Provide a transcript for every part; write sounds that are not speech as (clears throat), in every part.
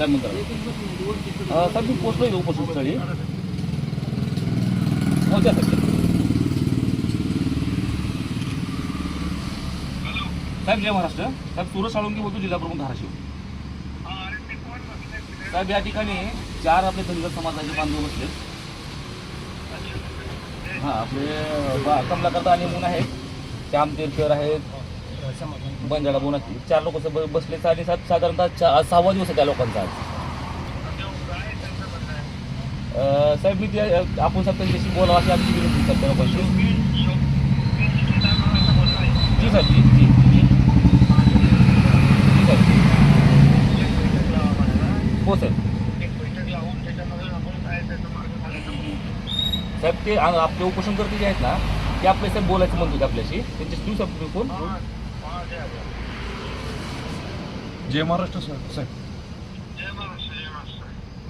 काय म्हणतात? साहेब मी पोचलो आहे उपस हो त्या साहेब साहेब जय महाराष्ट्र. साहेब सुरज साळुंकी बोलतो जिल्हा प्रमुख धाराशिव. साहेब या ठिकाणी चार आपले धनगर समाजाचे बांधव बसले. हां आपले बा कमलाकरता आणि म्हणून आहेत. श्याम तेरकर आहेत. बंजाळा बोनाची चार लोक बसले आणि सात साधारणतः चा सहावा दिवस आहे त्या लोकांचा आज. साहेब मी ते आपण साहेब त्यांच्याशी बोलावं अशी आमची विनंती सर त्या लोकांशी जी साहेब जी जी जी. हो साहेब साहेब ते आपले उपोषण करते जे आहेत ना ते आपले साहेब बोलायचं म्हणतो आपल्याशी. त्यांच्याशी देऊ साहेब तुम्ही फोन जय महाराष्ट्र सर. साहेब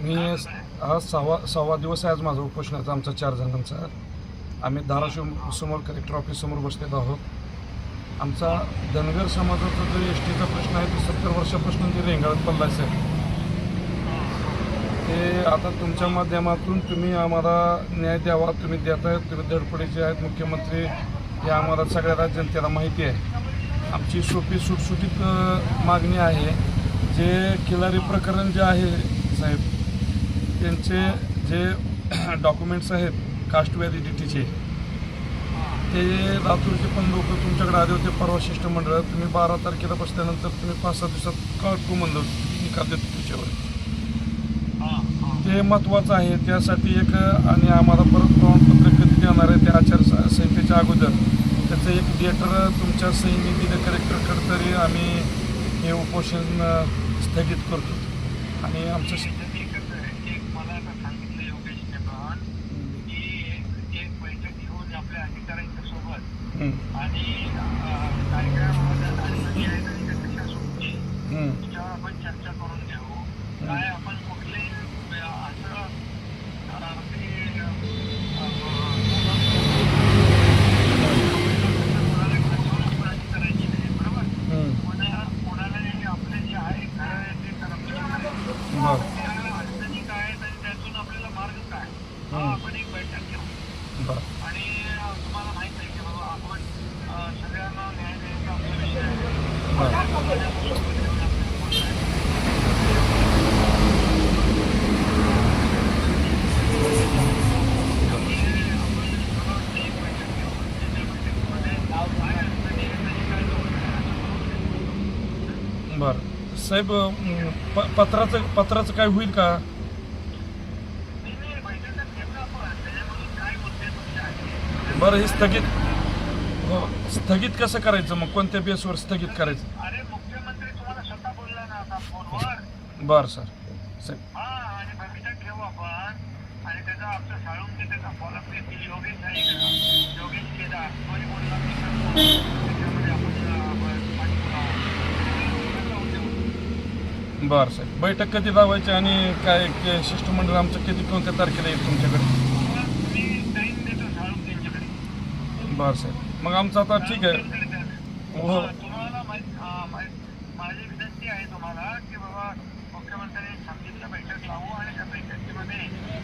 मी आज सहावा सहावा दिवस आहे आज माझा उपोषणाचा आमचा चार जणांचा. आम्ही धाराशिव समोर कलेक्टर ऑफिस समोर बसलेलो आहोत. आमचा धनगर समाजाचा जो एस टीचा प्रश्न आहे तो सत्तर वर्षापासून जे रेंगाळत पडला आहे साहेब ते आता तुमच्या माध्यमातून तुम्ही आम्हाला न्याय द्यावा तुम्ही देताय तुम्ही धडपडीचे आहेत मुख्यमंत्री हे आम्हाला सगळ्या जनतेला माहिती आहे. आमची सोपी सुटसुटीत मागणी आहे. जे खिलारी प्रकरण जे आहे साहेब त्यांचे जे (clears throat) डॉक्युमेंट्स आहेत कास्ट व्हॅलिडिटीचे ते लातूरचे पण लोक तुमच्याकडे आले होते परवा शिष्टमंडळात तुम्ही बारा तारखेला बसल्यानंतर तुम्ही पाच सहा दिवसात काढतो म्हणलं निकाल देतो त्याच्यावर ते महत्त्वाचं आहे. त्यासाठी एक आणि आम्हाला परत प्रमाणपत्र कधी देणार आहे त्या आचारसंहितेच्या अगोदर. त्याचं एक लेटर तुमच्या सैनिक दिलं कलेक्टरकडे तरी आम्ही हे उपोषण स्थगित करतो. आणि आमचं श- बरं साहेब अं, प पत्राचं पत्राचं काय होईल का बरं हे स्थगित हो स्थगित कसं करायचं? मग कोणत्या बेसवर स्थगित करायचं? अरे मुख्यमंत्री तुम्हाला स्वतः बोलला ना आता फोनवर. बरं सर. साहेब हा आणि भविष्यात ठेवू आपण. आणि त्याचा आमचा साळून ते त्याचा फॉलोअप घेतील योगेश नाही का? योगेश केदार. तोही बोलला मी करतो. त्याच्यामध्ये आपण आपण पाठपुरावा. त्याचा उद्योग. बरं साहेब बैठक कधी लावायची आणि काय के- शिष्टमंडळ आमचं कधी कोणत्या तारखेला येईल तुमच्याकडे? देतो साळून त्यांच्याकडे. बरं साहेब मग आमचं आता ठीक आहे. हो. हा, तुम्हाला मा- हा, मा- माझी विनंती आहे तुम्हाला की बाबा मुख्यमंत्र्यांनी सांगितलं बैठक लावू आणि त्या बैठकीमध्ये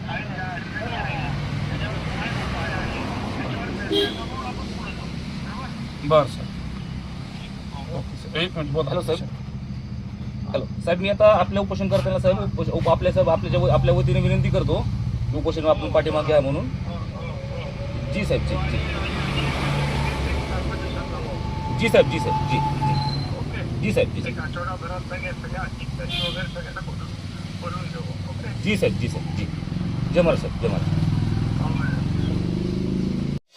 काय ज्या अडचणी आहेत त्याच्यावर काय उपाय आहे त्याच्यावर चर्चा करून आपण पुढे जाऊ. बरोबर? बरं सर. Okay sir. एक मिनिट बोला. हॅलो साहेब हॅलो. साहेब मी आता आपल्या उपोषण करताना साहेब उप- आपल्या साहेब आपल्या आपल्या वतीने विनंती करतो उपोषण आपण पाठीमागे घ्या म्हणून. जी साहेब जी जी. जी साहेब जी साहेब जी जी. जी साहेब जी. साहेब जी साहेब जी साहेब जी. जय महाराज साहेब जय महाराज.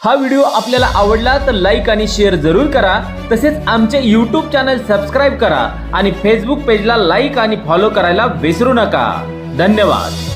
हा. व्हिडिओ आपल्याला आवडला तर लाईक आणि शेअर जरूर करा. तसेच आमचे यूट्यूब चॅनल सबस्क्राईब करा आणि फेसबुक पेजला लाईक आणि फॉलो करायला विसरू नका. धन्यवाद.